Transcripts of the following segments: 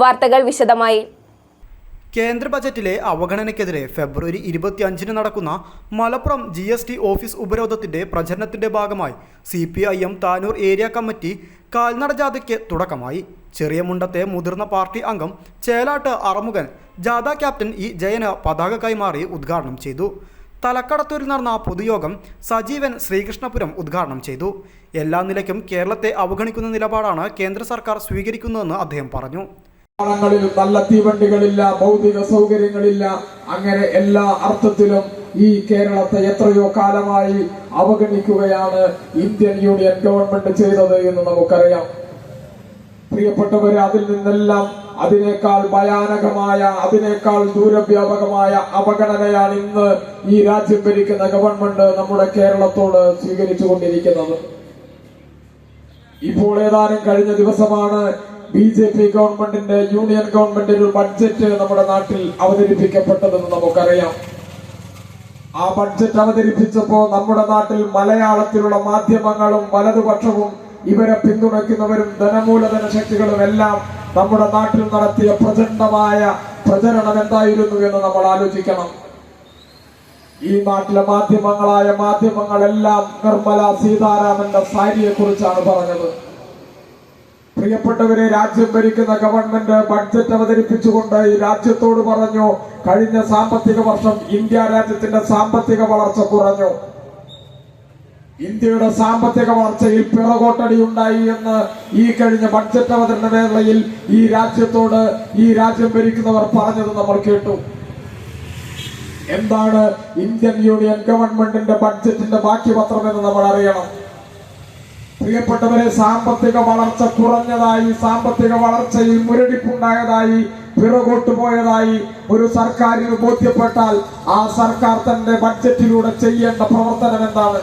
വാർത്തകൾ വിശദമായി. കേന്ദ്ര ബജറ്റിലെ അവഗണനയ്ക്കെതിരെ ഫെബ്രുവരി ഇരുപത്തിയഞ്ചിന് നടക്കുന്ന Malappuram G S T office ഉപരോധത്തിന്റെ പ്രചരണത്തിന്റെ ഭാഗമായി C P I M Tanur area committee കാൽനട ജാഥയ്ക്ക് തുടക്കമായി. ചെറിയ മുണ്ടത്തെ മുതിർന്ന പാർട്ടി അംഗം ചേലാട്ട് അറമുഖൻ ജാഥ ക്യാപ്റ്റൻ ഇ ജയന് പതാക കൈമാറി ഉദ്ഘാടനം ചെയ്തു. തലക്കടത്തൂരിൽ നടന്ന പൊതുയോഗം സജീവൻ ശ്രീകൃഷ്ണപുരം ഉദ്ഘാടനം ചെയ്തു. എല്ലാ നിലയ്ക്കും കേരളത്തെ അവഗണിക്കുന്ന നിലപാടാണ് കേന്ദ്ര സർക്കാർ സ്വീകരിക്കുന്നതെന്ന് അദ്ദേഹം പറഞ്ഞു. ങ്ങളിലും നല്ല തീവണ്ടികളില്ല ഭൗതിക സൗകര്യങ്ങളില്ല. അങ്ങനെ എല്ലാ അർത്ഥത്തിലും ഈ കേരളത്തെ എത്രയോ കാലമായി അവഗണിക്കുകയാണ് ഇന്ത്യൻ യൂണിയൻ ഗവൺമെന്റ് ചെയ്തത് എന്ന് നമുക്കറിയാം. പ്രിയപ്പെട്ടവരെ അതിൽ നിന്നെല്ലാം അതിനേക്കാൾ ഭയാനകമായ അതിനേക്കാൾ ദൂരവ്യാപകമായ അവഗണനയാണ് ഇന്ന് ഈ രാജ്യം ഭരിക്കുന്ന ഗവൺമെന്റ് നമ്മുടെ കേരളത്തോട് സ്വീകരിച്ചു കൊണ്ടിരിക്കുന്നത് ഇപ്പോൾ ഏതാനും കഴിഞ്ഞ ദിവസമാണ് ബി ജെ പി ഗവൺമെന്റിന്റെ യൂണിയൻ ഗവൺമെന്റിന്റെ ഒരു ബഡ്ജറ്റ് നമ്മുടെ നാട്ടിൽ അവതരിപ്പിക്കപ്പെട്ടതെന്ന് നമുക്കറിയാം. ആ ബഡ്ജറ്റ് അവതരിപ്പിച്ചപ്പോ നമ്മുടെ നാട്ടിൽ മലയാളത്തിലുള്ള മാധ്യമങ്ങളും വലതുപക്ഷവും ഇവരെ പിന്തുണയ്ക്കുന്നവരും ധനമൂലധന ശക്തികളും എല്ലാം നമ്മുടെ നാട്ടിൽ നടത്തിയ പ്രചണ്ഡമായ പ്രചരണം എന്തായിരുന്നു എന്ന് നമ്മൾ ആലോചിക്കണം. ഈ നാട്ടിലെ മാധ്യമങ്ങളായ മാധ്യമങ്ങളെല്ലാം നിർമ്മല സീതാരാമന്റെ സാരിയെ കുറിച്ചാണ് പറഞ്ഞത്. പ്രിയപ്പെട്ടവരെ രാജ്യം ഭരിക്കുന്ന ഗവൺമെന്റ് ബഡ്ജറ്റ് അവതരിപ്പിച്ചുകൊണ്ട് ഈ രാജ്യത്തോട് പറഞ്ഞു കഴിഞ്ഞ സാമ്പത്തിക വർഷം ഇന്ത്യ രാജ്യത്തിന്റെ സാമ്പത്തിക വളർച്ച കുറഞ്ഞു. ഇന്ത്യയുടെ സാമ്പത്തിക വളർച്ചയിൽ പിറകോട്ടടി ഉണ്ടായി എന്ന് ഈ കഴിഞ്ഞ ബഡ്ജറ്റ് അവതരണ വേളയിൽ ഈ രാജ്യത്തോട് ഈ രാജ്യം ഭരിക്കുന്നവർ പറഞ്ഞത് നമ്മൾ കേട്ടു. എന്താണ് ഇന്ത്യൻ യൂണിയൻ ഗവൺമെന്റിന്റെ ബഡ്ജറ്റിന്റെ ബാക്കി പത്രം എന്ന് നമ്മൾ അറിയണം. പ്രിയപ്പെട്ടവരെ സാമ്പത്തിക വളർച്ച കുറഞ്ഞതായി സാമ്പത്തിക വളർച്ചയിൽ മുരടിപ്പുണ്ടായതായി പിറകോട്ടു പോയതായി ഒരു സർക്കാരിന് ബോധ്യപ്പെട്ടാൽ ആ സർക്കാർ തന്റെ ബഡ്ജറ്റിലൂടെ ചെയ്യേണ്ട പ്രവർത്തനം എന്താണ്?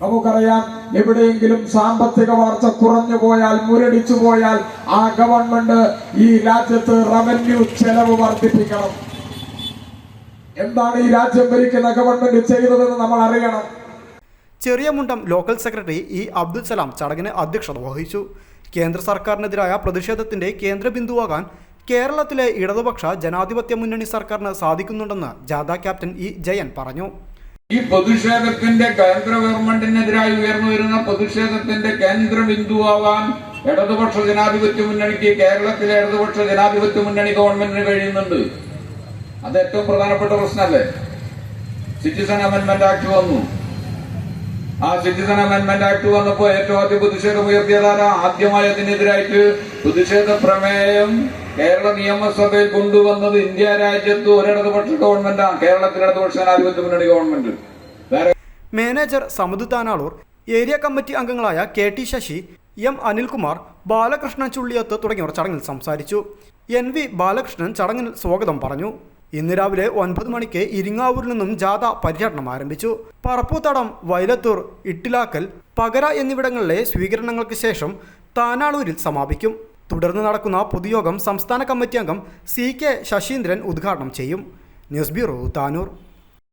നമുക്കറിയാം എവിടെയെങ്കിലും സാമ്പത്തിക വളർച്ച കുറഞ്ഞു പോയാൽ മുരടിച്ചു പോയാൽ ആ ഗവൺമെന്റ് ഈ രാജ്യത്ത് റവന്യൂ ചെലവ് വർദ്ധിപ്പിക്കണം. എന്താണ് ഈ രാജ്യം ഭരിക്കുന്ന ഗവൺമെന്റ് ചെയ്തതെന്ന് നമ്മൾ അറിയണം. Cheriya Mundam local secretary E Abdul Salam ചടങ്ങിന് അധ്യക്ഷത വഹിച്ചു. കേന്ദ്ര സർക്കാരിനെതിരായ പ്രതിഷേധത്തിന്റെ കേന്ദ്രബിന്ദുവാകാൻ കേരളത്തിലെ ഇടതുപക്ഷ ജനാധിപത്യ മുന്നണി സർക്കാരിന് സാധിക്കുന്നുണ്ടെന്ന് ജാഥ ക്യാപ്റ്റൻ ഇ ജയൻ പറഞ്ഞു. ഈ പ്രതിഷേധത്തിന്റെ കേന്ദ്ര ഗവൺമെന്റിനെതിരായി ഉയർന്നു വരുന്ന പ്രതിഷേധത്തിന്റെ കേന്ദ്ര ബിന്ദുവാവാൻ ഇടതുപക്ഷ ജനാധിപത്യ മുന്നണിക്ക് കേരളത്തിലെ ഇടതുപക്ഷ ജനാധിപത്യ മുന്നണി ഗവൺമെന്റിന് കഴിയുന്നുണ്ട്. അത് ഏറ്റവും പ്രധാനപ്പെട്ട പ്രശ്നമല്ലേ? സിറ്റിസൺ അമെന്റ്മെന്റ് ആക്ട് വന്നു. ആ സിറ്റിസൺ അമെന്റ്മെന്റ് ആക്ട് വന്നപ്പോ ഏറ്റവും ആദ്യം പ്രതിഷേധം ഉയർത്തിയതാരാ? ആദ്യമായി അതിനെതിരായിട്ട് പ്രതിഷേധ പ്രമേയം കേരള നിയമസഭയിൽ കൊണ്ടുവന്നത് ഇന്ത്യ രാജ്യത്ത് ഒരിടതുപക്ഷ ഗവൺമെന്റാണ് കേരളത്തിലെ ഇടതുപക്ഷ ജനാധിപത്യ മുന്നണി government. Manager Samud Tanalur area committee അംഗങ്ങളായ K T Sasi M Anilkumar Balakrishnan Chulliyath തുടങ്ങിയവർ ചടങ്ങിൽ സംസാരിച്ചു. എൻ വി ബാലകൃഷ്ണൻ ചടങ്ങിൽ സ്വാഗതം പറഞ്ഞു. ഇന്ന് രാവിലെ ഒൻപത് മണിക്ക് ഇരിങ്ങാവൂരിൽ നിന്നും ജാഥ പര്യടനം ആരംഭിച്ചു. പറപ്പൂത്തടം വൈലത്തൂർ ഇട്ടിലാക്കൽ പകര എന്നിവിടങ്ങളിലെ സ്വീകരണങ്ങൾക്ക് ശേഷം താനാളൂരിൽ സമാപിക്കും. തുടർന്ന് നടക്കുന്ന പൊതുയോഗം സംസ്ഥാന കമ്മിറ്റി അംഗം സി കെ ശശീന്ദ്രൻ ഉദ്ഘാടനം ചെയ്യും. News bureau Tanur.